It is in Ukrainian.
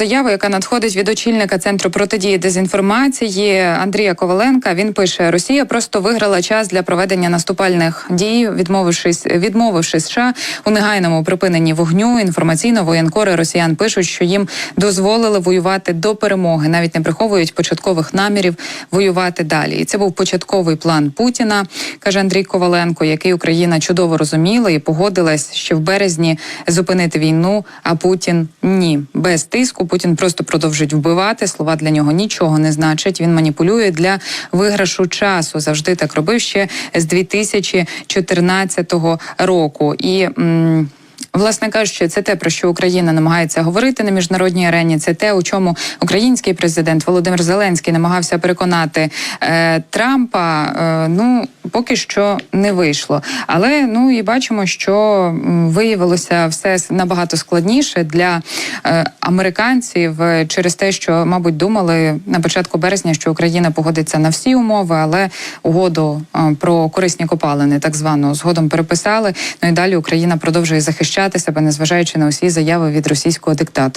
заяву, яка надходить від очільника центру протидії дезінформації Андрія Коваленка. Він пише: Росія просто виграла час для проведення наступальних дій, відмовившись відмовивши США у негайному припиненні вогню. Інформаційно воєнкори росіян пишуть, що їм дозволили воювати до перемоги, навіть не приховують початкових намірів воювати далі. І це був початковий план Путіна, каже Андрій Коваленко, який Україна чудово розуміла і погодилась ще в березні зупинити війну. А Путін ні, без тиску Путін просто продовжить вбивати. Слова для нього нічого не значать. Він маніпулює для виграшу часу. Завжди так робив ще з 2014 року. І м, Власне кажучи, це те, про що Україна намагається говорити на міжнародній арені. Це те, у чому український президент Володимир Зеленський намагався переконати е, Трампа. Е, ну поки що не вийшло. Але ну і бачимо, що виявилося все набагато складніше для е, американців е, через те, що, мабуть, думали на початку березня, що Україна погодиться на всі умови, але угоду е, про корисні копалини, так звану, згодом переписали. Ну і далі Україна продовжує захищати себе, незважаючи на усі заяви від російського диктатора.